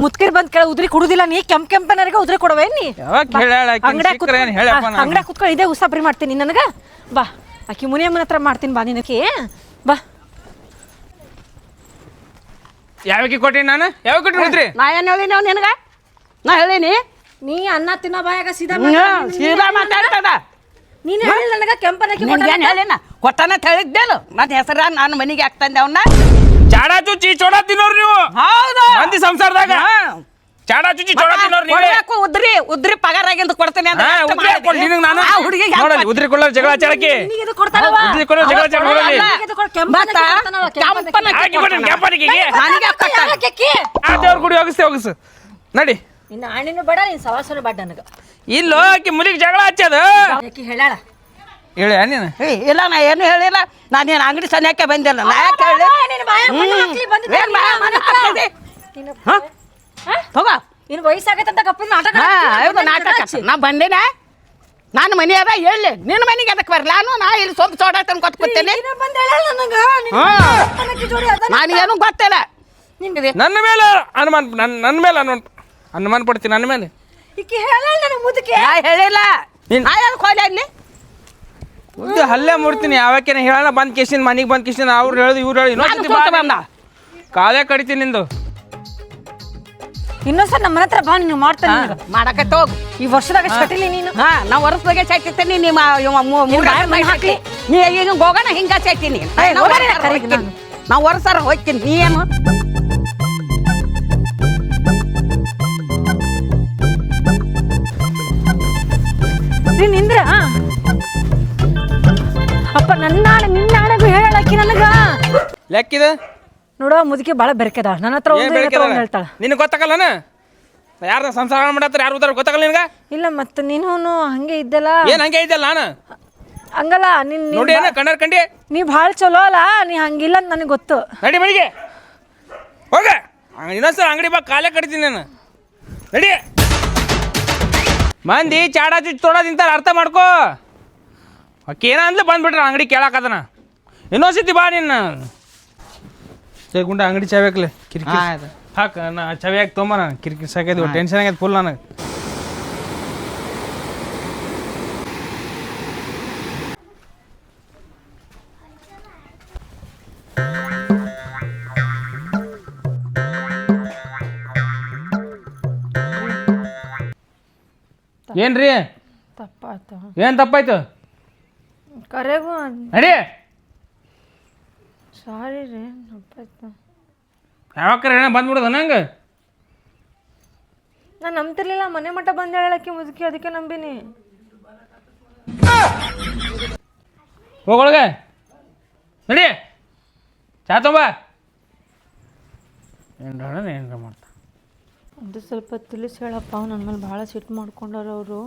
ಮುತ್ಕೇರ್ ಬಂದ್ ಕೇಳ ಉದ್ರಿ ಕುಡುದಿಲ್ಲ ನೀ ಕೆಂಪ್ ಕೆಂಪನರಿಗೆ ಉದ್ರಿ ಕೊಡವೇನ್ ನೀ? ಯಾವಾಗ ಹೇಳ ಅಂಗಡ್ಯಾಗ ಕುತ್ಕೊಂಡು ಇದೇ ಉಸಾಬ್ರಿ ಮಾಡ್ತೀನಿ ನನಗ. ಬಾ. ಆಕಿ ಮುನಿಯಮ್ಮನ ಹತ್ರ ಮಾಡ್ತೀನಿ ಬಾ ನಿನಕಿ ಬಾ. ಯಾವಾಗ ಕೊಟ್ಟೀನಿ ನಾನು? ಯಾವ ಕೊಟ್ಟಿ ಹೋದ್ರಿ ನಾ ಏನು ಹೇಳಿನಿ ಅವ್ನು ನಿನಗ? ನಾ ಹೇಳೀನಿ. ನೀ ಅನ್ನ ತಿನ್ನೋ ಬಾಯಾಗ ಸೀದಾ ಸೀದಾ ಮಾತಾಡ್ತದ. ನೀನ್ ಹೇಳಿಲ್ಲ ನನಗ ಕೆಂಪನಕ್ಕೆ ನಿನ್ಗೇನು ಹೇಳಿನ ಕೊಟ್ಟನ ಹೇಳಿದ್ದೇನು? ನನ್ನ ಹೆಸರ ನಾನು ಮನೆಗೆ ಹಾಕ್ತಂದೆ ಅವನ್ನ ಚಾಡಾ ಚುಚ್ಚಿ ಚೋಡ ತಿನ್ನೋರು ನೀವು? ಹೌದು. ಮಂದಿ ಸಂಸಾರದಾಗ? ಚಾಡ ಚುಚ್ಚಿ ಚೋಡ ತಿನ್ನೋರು ನೀವೇ. ಕೊಡ್ಬೇಕು ಉದ್ರಿ ಉದ್ರಿ ಪಗಾರಾಗಿಂದ ಕೊಡ್ತೇನೆ ಅಂತ ಹಾ, ಅಷ್ಟು ಉದ್ರಿ ನಿನಗೆ ನಾನು ಆ ಹುಡುಗಿಗೆ ಹಾಕ್ ನೋಡಲ್ಲಿ ಉದ್ರಿ ಕೊಳ್ಳೋ ಜಗಳ ಚಾಡಕ್ಕೆ ನಿನಗೆ ಇದು ಕೊಡ್ತಾನವ? ಉದ್ರಿ ಕೊಳ್ಳೋ ಜಗಳ ಚಾಡ ನೋಡಲ್ಲಿ ಇದು ಕೊಡ್- ಕೆಂಪನಕ್ಕೆ ಮತ್ತ? ಕೊಡ್ತಾನವ, ಕೆಂಪನಕ್ಕೆ. ಕೆಂಪನ ಹಾಕಿ ಕೊಡ್ರಿ ಕೆಂಪನಿಗೆ ನನಗೆ ಯಾಕೆ ಅಕ್ಕಿ? ಆ ದೇವ್ರ ಗುಡಿ ಹೋಗಿಸ್ತೇ ಹೋಗಿಸು ನಡಿ. ನಿನ್ನ ಅಣ್ಣಿನೂ ಬೇಡ ನಿನ್ ಸವಾಸರ ಬೇಡ ನನಗೆ. ಇಲ್ಲೋ ಆಕಿ ಮುಲಿಗೆ ಜಗಳ ಹಚ್ಚದ ಆಕಿ ಹೇಳಾಳ ಹೇಳಿ ನೀನು? ಏ, ಇಲ್ಲ ನಾ ಏನು ಹೇಳಿಲ್ಲ. ನಾನು ಏನು ಅಂಗಡಿ ಸನ್ಯಾಕೆ ಬಂದಿಲ್ಲ ನಾ ಯಾಕೆ ಹೇಳಿ ನಿನ್ನ ಬಾಯಾಗ ಮಣ್ಣು ಹಾಕ್ಲಿ ಬಂದಿದ್ದೆ, ಏನ್ ಮಾತ್ರ. ಹಾ? ಹಾ? ತಗೋ ನಿನ್ ವಯಸ್ಸಾಗೈತಂತ ಕಪ್ಪಿನ ನಾಟಕ? ಹೌದು ನಾಟಕ. ನಾ ಬಂದೇನ? ನಾನು ಮನೆ ಅದ ಹೇಳಿ. ನಿನ್ನ ಮನೆಗೆ ಅದಕ್ಕೆ ಬರ್ಲಾನು ನಾನು ನಾ ಇಲ್ಲಿ ಸ್ವಲ್ಪ ಚೋಡ ತಂದು ಕೂತೀನಿ. ನೀನು ಬಂದ್ ಹೇಳಲ್ಲ ನನಗ? ನಿನ್ನ ಹಾ. ಜೋಡಿ ಅದ ನಾನು ಏನು ಗೊತ್ತಿಲ್ಲ. ನಿಂಗೆ ನನ್ನ ಮೇಲೆ ಅನುಮಾನ ನನ್ನ ನನ್ನ ಮೇಲೆ ಅನುಮಾನ ಅನುಮಾನ ಪಡ್ತೀನಿ ನನ್ನ ಮೇಲೆ. ಈಕಿ ಹೇಳ ನನಗೆ ಮುದುಕೆ. ನಾ ಹೇಳಿಲ್ಲ. ನೀನ್- ನಾ ಯಾಕೆ ಹೋಗ್ಲಿ ಅಲ್ಲಿ? ಹಲ್ಲೆ ಮುಡ್ತೀನಿ ಯಾವಕ್ಕೇನೆ ಹೇಳೋಣ ಬಂದ್ ಕೇಸಿನ ಮನಿಗೆ ಬಂದ್ ಕೇಸಿನ ಅವ್ರು ಹೇಳುದು ಇವ್ರು ಹೇಳಿ ಇನ್ನೊಂದು ಕಾಲೇ ಕಡಿತೀನಿ ನಿಂದು. ಇನ್ನೊಂದ್ಸಲ ನಮ್ಮ ಮನೆ ಹತ್ರ ಬಾ ನೀನು ಮಾಡ್ತಾನೆ ನೀನು. ಮಾಡಕತ್ತೆ ಹೋಗು. ಈ ವರ್ಷದಾಗ ಚಟಿಲಿ ನೀನು? ಹಾ ನಾ ವರ್ಷದಾಗೆ ಚೈತಿರ್ತೀನಿ ನಿಮ್ಮ ಇವ ಮೂ- ಮೂರ್ ಬಾಯಿ ಮನೆ ಹಾಕಿ ನೀ ಈಗ ಹೋಗೋಣ ಹಿಂಗ ಚೈತೀನಿ ಹೋಗೋಣ ಕರೆಗೆ ನಾನು. ನಾ ವರ್ಷಾರ ಹೋಗ್ತೀನಿ. ನೀ ಏನು? ನೀನ್ ನಿಂದ್ರ? ಅಪ್ಪ ನನ್ನ ನಿನ್ನ ಆಣೆಗೂ ಹೇಳಕ್ಕಿ ನನಗ. ಲೆಕ್ಕಿದ? ನೋಡೋ ಮುದುಕಿ ಭಾಳ ಬೆರಕೆದ ನನ್ನ ಹತ್ರ ಏನ್ ಒಂದು ಹೇಳ್ತಾಳ. ನಿನಗೆ ಗೊತ್ತಾಗಲ್ಲನ ಯಾರ್ದ ಸಂಸಾರ ಮಾಡತ್ತಾರ ಯಾರು ಉದಾರ ಗೊತ್ತಾಗಲ್ಲ ನಿನ್ಗ? ಇಲ್ಲ ಮತ್ತೆ ನೀನು ಹಂಗೆ ಇದ್ದಲ್ಲ. ಏನ್ ಹಂಗೆ ಇದ್ದಲ್ಲ ನಾನು ಹಂಗಲ್ಲ ನಿನ್ ನೋಡಿ ಏನ ಕಣ್ಣರ್ ಕಂಡಿ. ನೀ ಭಾಳ ಚಲೋ ಅಲ್ಲ ನೀ ಹಂಗಿಲ್ಲ ಅಂತ ನನಗೆ ಗೊತ್ತು. ನಡಿ ಮನೆಗೆ ಹೋಗ. ಇನ್ನೊಂದ್ಸಲ ಅಂಗಡಿ ಬಾ ಕಾಲೇ ಕಡಿತೀನಿ ನಾನು. ನಡಿ. ಮಂದಿ ಚಾಡ ಚುಚ್ಚಿ ತೊಡ ತಿಂತಾರೆ ಅರ್ಥ ಮಾಡ್ಕೋ. ಓಕೆ ಏನ ಅಂದ್ಲು ಬಂದ್ಬಿಟ್ರ ಅಂಗಡಿ ಕೇಳಾಕದನ ಇನ್ನೊಂದ್ಸತಿ ಬಾ ನಿನ್ನ. ಗುಂಡ ಅಂಗಡಿ ಚಾವ್ಯಾಕ್ಲೆ ಕಿರಿಕಿರಿ ಆಯ್ತು. ಹಾಕ ನಾ ಚಾವ್ಯಾಕ್ ತೊಂಬ ನಾನು ಕಿರಿಕಿರಿ ಸಾಕೈತಿ ಟೆನ್ಷನ್ ಆಗೈತೆ ಫುಲ್ ನನಗೆ. ಏನ್ರಿ? ತಪ್ಪಾಯ್ತು. ಏನು ತಪ್ಪಾಯ್ತು? ಕರೆಗೂ ನಡಿ. ಸಾರಿ ರೀ ಯಾವಾಗ್ರ ಏನೋ ಬಂದ್ಬಿಡೋದು ನಂಗೆ? ನಾನು ನಂಬ್ತಿರ್ಲಿಲ್ಲ ಮನೆ ಮಟ್ಟ ಬಂದ ಹೇಳಕ್ಕೆ ಮುದುಕಿ ಅದಕ್ಕೆ ನಂಬಿನಿ. ಹೋಗೊಳಗೆ. ನಡಿ. ಚಾ ತೊಂಬ. ಏನ್ರ ಏನ್ರ ಮಾಡ್ತಾ? ಅದು ಸ್ವಲ್ಪ ತಿಳಿಸಿ ಹೇಳಪ್ಪ ನನ್ನ ಮೇಲೆ ಭಾಳ ಸಿಟ್ಟು ಮಾಡ್ಕೊಂಡವ್ರು ಅವರು.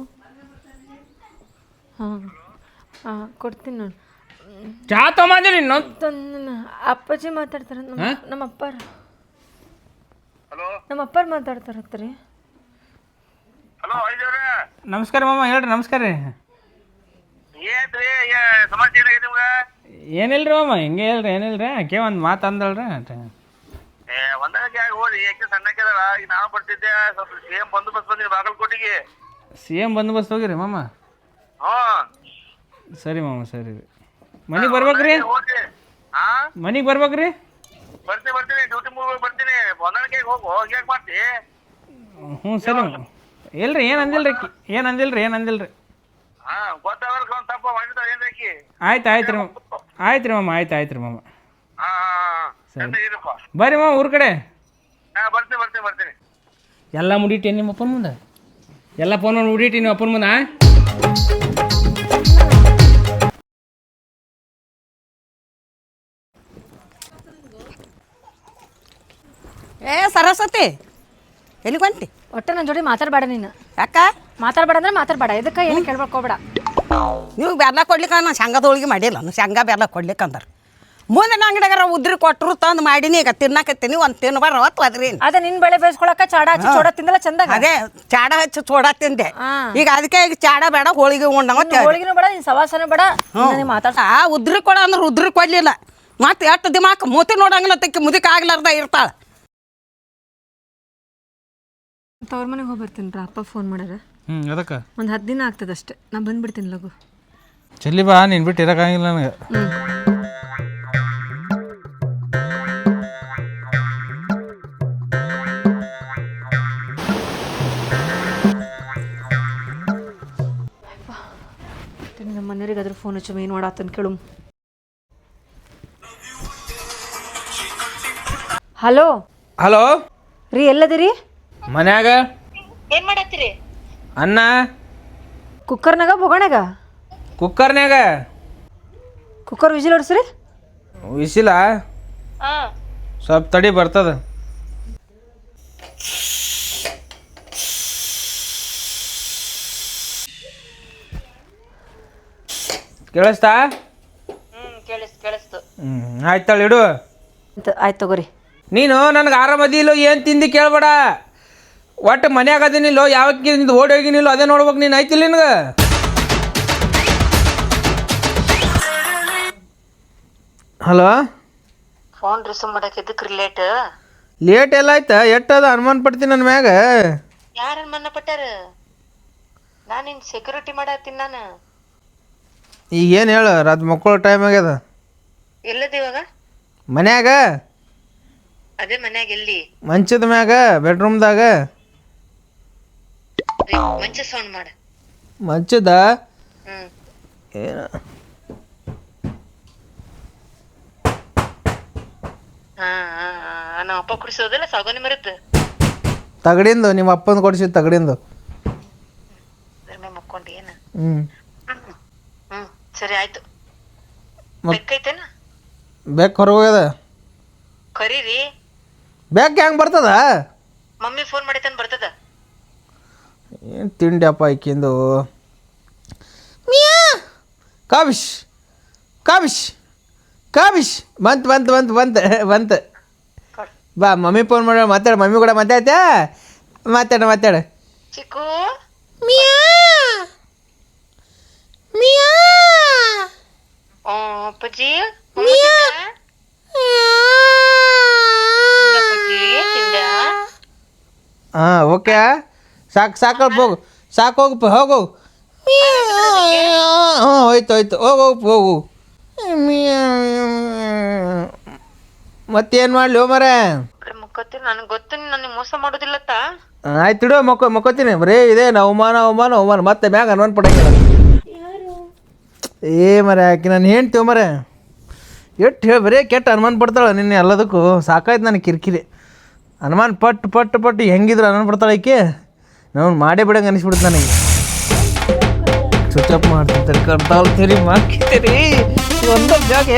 ಹಾಂ ಹಾಂ ಕೊಡ್ತೀನಿ ನಾನು. ಚಾ ತೊಂಬಂದಿರಿ ಇನ್ನೊಂದು ತಂದು ಅಪ್ಪಾಜಿ ಮಾತಾಡ್ತಾರ ನಮ್ಮ ನಮ್ಮ ಅಪ್ಪಾರ ನಮ್ಮ ಅಪ್ಪಾರ ಮಾತಾಡ್ತಾರತ್ರಿ ಹಲೋ ಐದವ್ರೆ ನಮಸ್ಕಾರ ಮಾಮ ಹೇಳ್ರಿ ನಮಸ್ಕಾರ ರೀ. ಏನ್ರಿ ಸಮಾಚಾರ ಏನಾಗಿದೆ ನಿಮ್ಗ? ಏನಿಲ್ರಿ ಮಾಮ ಹಿಂಗೆ ಹೇಳ್ರಿ ಏನಿಲ್ರಿ ಆಕೆ ಒಂದು ಮಾತು ಅಂದಳ್ರಿ. ಏ ಒಂದಾಗ ಹೋರಿ ಯಾಕೆ ಸಣ್ಣಕ್ಕಿದಾರ ಈಗ ನಾನು ಬರ್ತಿದ್ದೆ ಸ್ವಲ್ಪ ಸೇಮ್ ಬಂದು ಬಸ್ ಬಂದಿನಿ ಬಾಗಲಕೋಟಿಗೆ. ಸಿ ಎಂ ಬಂದೋಬಸ್ತ್ ಹೋಗಿರಿ ಮಾಮ? ಹ್ಞೂ ಸರಿ ಮಾಮ ಸರಿ ರೀ. ಮನೆಗೆ ಬರ್ಬೇಕ್ರಿ? ಹೋಗಿ ಹಾ? ಮನೆಗೆ ಬರ್ಬೇಕ್ರಿ? ಬರ್ತೀನಿ ಬರ್ತೀನಿ. ಡ್ಯೂಟಿ ಮುಗಿದು ಬರ್ತೀನಿ. ಹೊಂದಾಣಿಕೆಗೆ ಹೋಗು. ಹೋಗಿ ಮಾಡ್ತಿ? ಹ್ಞೂ ಸರಿ. ಇಲ್ರಿ ಏನು ಅಂದಿಲ್ರಿ ಏನು ಅಂದಿಲ್ರಿ ಏನು ಅಂದಿಲ್ರಿ? ಹಾ ಗೊತ್ತಾಗಲ್ಲ ಒಂದು ಮಾಡಿದ ಏನ್ ಹಾಕಿ ಆಯ್ತು ಆಯ್ತು ರೀ ಮಮ್ಮ ಆಯ್ತು ರೀ ಮಮ್ಮ ಆಯ್ತು ಆಯ್ತು ರೀ ಮಾಮ. ಹಾ ಸರಿ. ಇರಪ್ಪ? ಬರ್ರಿ ಮಾಮ ಊರ ಕಡೆ. ಹಾ ಬರ್ತೀನಿ ಬರ್ತೀನಿ ಬರ್ತೀನಿ. ಎಲ್ಲ ಮುಡಿಟ್ಟೇನಿ ನಿಮ್ಮ ಅಪ್ಪನ ಮುಂದೆ? ಎಲ್ಲ ಫೋನ್ ಮಾಡಿ ಮುಡಿಟ್ಟಿ ನಿಮ್ಮ ಅಪ್ಪನ ಮುಂದೆ ಏ ಸರಸ್ವತಿ ಎಲ್ಲಿಗೆ ಹೊಂಟಿ ಒಟ್ಟೆ ನನ್ನ ಜೋಡಿ ಮಾತಾಡಬೇಡ ನೀನು. ಯಾಕ? ಮಾತಾಡಬೇಡ ಅಂದ್ರೆ ಮಾತಾಡಬೇಡ. ಇದಕ್ಕೆ ಏನು ಕೇಳ್ಬೇಕೋಬೇಡ ಹೋಗ್ಬೇಡ. ನೀವು ಬೆಲ್ಲ ಕೊಡ್ಲಿಕ್ಕೆ ನಾನು ಶಂಗದ ಹೋಳಿಗೆ ಮಾಡಿಲ್ಲ. ನಾನು ಶಂಗ ಬೆಲ್ಲ ಕೊಡ್ಲಿಕ್ಕೆ ಅಂದ್ರೆ. ಮುಂದೆ ನಾ ಅಂಗಡಿಯಾಗಾರ ಉದ್ರಿ ಕೊಟ್ಟರು ತಂದು ಮಾಡೀನಿ. ಈಗ ತಿನ್ನಕತ್ತೀನಿ. ಒಂದು ತಿನ್ಬಾರ ಅವತ್ತು ಅದ್ರಿ. ಅದೇ ನಿನ್ ಬೆಳೆ ಬೇಯಿಸ್ಕೊಳಕ ಚಾಡ ಹಚ್ಚಿ ಚೋಡ ತಿಂದಲ್ಲ ಚಂದ ಅದೇ ಚಾಡ ಹಚ್ಚಿ ಚೋಡ ತಿಂದೆ. ಈಗ ಅದಕ್ಕೆ ಈಗ ಚಾಡ ಬೇಡ ಹೋಳಿಗೆ ಉಂಡವ ಹೋಳಿಗೆನೂ ಬೇಡ ನಿನ್ನ ಸವಾಸನೂ ಬೇಡ. ಆ ಉದ್ರಿ ಕೊಡ ಅಂದ್ರೆ ಉದ್ರಿ ಕೊಡ್ಲಿಲ್ಲ. ಮತ್ತೆ ಎಷ್ಟು ದಿಮಾಕ್ ಮೂತಿ ನೋಡಂಗಿಲ್ಲ ತಕ್ಕಿ ಮುದಿಕ ಆಗ್ಲಾರ್ದ ಇರ್ತಾಳ. ತವ್ರ ಮನೆಗೆ ಹೋಗಿ ಬರ್ತೀನಿ ರಾ ಅಪ್ಪ ಫೋನ್ ಮಾಡ್ಯಾರ. ಹ್ಞೂ ಅದಕ್ಕೆ ಒಂದು ಹತ್ತು ದಿನ ಆಗ್ತದೆ ಅಷ್ಟೇ. ನಾ ಬಂದ್ಬಿಡ್ತೀನಿ ಲಗು. ಚಲ್ಲಿ ಬಾ ನೀನು ಬಿಟ್ಟು ಇರೋಕ್ಕಾಗಿಲ್ಲ ನನಗೆ. ನಮ್ಮ ಮನೆಯವ್ರಿಗೆ ಅದ್ರ ಫೋನ್ ಹಚ್ಚು ಏನು ಮಾಡಾತನ್ ಕೇಳು. ಹಲೋ ಹಲೋ ರೀ ಎಲ್ಲದಿರಿ? ಮನ್ಯಾಗ? ಏನ್ ಮಾಡತ್ತೀರಿ? ಅನ್ನ? ಕುಕ್ಕರ್ನಾಗ ಬೊಗಣಾಗ? ಕುಕ್ಕರ್ನ್ಯಾಗ? ಕುಕ್ಕರ್ ವಿಜಿಲ್ ಹೊಡ್ಸ್ರಿ. ವಿಸಿಲ? ಹಾ. ಸ್ವಲ್ಪ ತಡಿ ಬರ್ತದ. ಕೇಳಿಸ್ತಾ? ಹ್ಮ್ ಕೇಳಿಸ್ ಕೇಳಿಸ್ತು. ಹ್ಞೂ ಆಯ್ತಾಳ ಇಡು. ಅಂತ ಆಯ್ತು ತಗೋರಿ. ನೀನು ನನಗೆ ಆರಾಮದಿಲ್ಲ ಏನು ತಿಂದು ಕೇಳ್ಬೇಡ. ಒಟ್ಟು ಮನ್ಯಾಗ ಅದೇನಿಲ್ಲೋ ಯಾವಕ್ಕೆ ನಿಂದು ಓಡಿ ಹೋಗಿನಿಲ್ಲೋ ಅದೇ ನೋಡ್ಬೇಕು ನೀನು ಆಯ್ತಿಲ್ಲ ನಿನಗೆ? ಹಲೋ? ಫೋನ್ ರಿಸೀವ್ ಮಾಡಕ್ ಇದಕ್ಕೆ ರಿಲೇಟ್ ಲೇಟ್ ಎಲ್ಲ ಆಯ್ತಾ? ಎಟ್ಟದ? ಅನುಮಾನ ಪಡ್ತೀನಿ ನನ್ನ ಮ್ಯಾಗ? ಯಾರ ಅನುಮಾನ ಪಟ್ಟಾರ? ನಾನು ನಿನ್ ಸೆಕ್ಯೂರಿಟಿ ಮಾಡತ್ತೀನಿ ನಾನು. ಈಗ ಏನು ಹೇಳು? ರಾತ್ರಿ ಮಕ್ಕಳು ಟೈಮ್ ಆಗ್ಯದ? ಎಲ್ಲದ ಇವಾಗ? ಮನ್ಯಾಗ? ಅದೇ ಮನ್ಯಾಗ ಎಲ್ಲಿ? ಮಂಚದ ಮ್ಯಾಗ ಬೆಡ್ರೂಮ್ದಾಗ ಮಂಚ ಸೌಂಡ್ ಮಾಡ. ಮಂಚದ? ಹ್ಮ್. ಏನು? ನಮ್ಮ ಅಪ್ಪ ಕುಡಿಸೋದಿಲ್ಲ ಸಾಗೋನಿ ಮರತ್ ತಗಡಿಂದು ನಿಮ್ಮ ಅಪ್ಪನ ಕೊಡ್ಸಿದ್ ತಗಡಿಂದು. ಮಕ್ಕೊಂಡಿ ಏನ? ಹ್ಞೂ ಹ್ಮ್ ಸರಿ ಆಯ್ತು. ಬೆಕ್ಕೈತೇನ? ಬೆಕ್ ಹೊರಗೋಗ್ಯದ ಕರೀರಿ. ಬೆಕ್ ಹೆಂಗ್ ಬರ್ತದ? ಮಮ್ಮಿ ಫೋನ್ ಮಾಡಿತನ್ ಬರ್ತದ? ಏನು ತಿಂಡಿ ಅಪ್ಪ ಆಕಿಂದು ಮಿಯಾ! ಕಾಬಿಶ್ ಕಾಬಿಶ್ ಕಾಬಿಶ್ ಬಂತು ಬಂತು ಬಂತು ಬಂತು ಬಂತು. ಬಾ ಮಮ್ಮಿ ಫೋನ್ ಮಾಡ ಮಾತಾಡ ಮಮ್ಮಿ ಕೂಡ ಮಾತಾಡ್ತಾ? ಮಾತಾಡ ಮಾತಾಡ. ಚಿಕ್ಕು? ಮಿಯಾ! ಮಿಯಾ! ಅಪ್ಪಾಜಿ ಮಿಯಾ! ಹಾಂ ಓಕೆ. ಸಾಕು ಸಾಕಲ್ಪ ಹೋಗು. ಸಾಕು ಹೋಗಪ್ಪ ಹೋಗು. ಹ್ಞೂ ಹೋಯ್ತು ಹೋಯ್ತು. ಹೋಗು ಹೋಗು ಹೋಗು. ಮತ್ತೇನು ಮಾಡಲಿ ಹೋ ಮರ ಮುಖತ್ತೀನಿ ನನಗೆ ಗೊತ್ತು ನನಗೆ ಮೋಸ ಮಾಡೋದಿಲ್ಲತ್ತ? ಆಯ್ತು ಇಡು ಮಕ್ಕ ಮಕ್ಕೋತೀನಿ. ಬರೀ ಇದೇನು ಅವಮಾನ ಅವಮಾನ ಅವಮಾನ. ಮತ್ತೆ ಮ್ಯಾಗ ಅನ್ವನ್ ಪಡಂಗಿಲ್ಲ. ಏ ಮರ ಯಾಕೆ ನಾನು ಹೇಳ್ತೀವಿ ಮರ ಎಷ್ಟು ಹೇಳಿ ಬರೀ ಕೆಟ್ಟ ಅನುಮಾನ ಪಡ್ತಾಳೆ ನಿನ್ನೆ ಎಲ್ಲದಕ್ಕೂ. ಸಾಕಾಯ್ತು ನನಗೆ ಕಿರಿಕಿರಿ. ಅನುಮಾನ ಪಟ್ಟು ಪಟ್ಟು ಪಟ್ಟು ಹೆಂಗಿದ್ರು ಅನುಮಾನ ಪಡ್ತಾಳೆ ಈಕೆ. ನಾವು ಮಾಡೇ ಬಿಡಂಗೆ ಅನಿಸ್ಬಿಡುತ್ತೆ ನನಗೆ. ಸ್ವಿಚ್ ಆಫ್ ಮಾಡ್ತಿರ್ತಾರೆ ಕರ್ತಾವ್ ತೆರಿ ಮಾಡ್ಕಿದ್ದೀರಿ ಒಂದೊಂದು ಜಾಗ.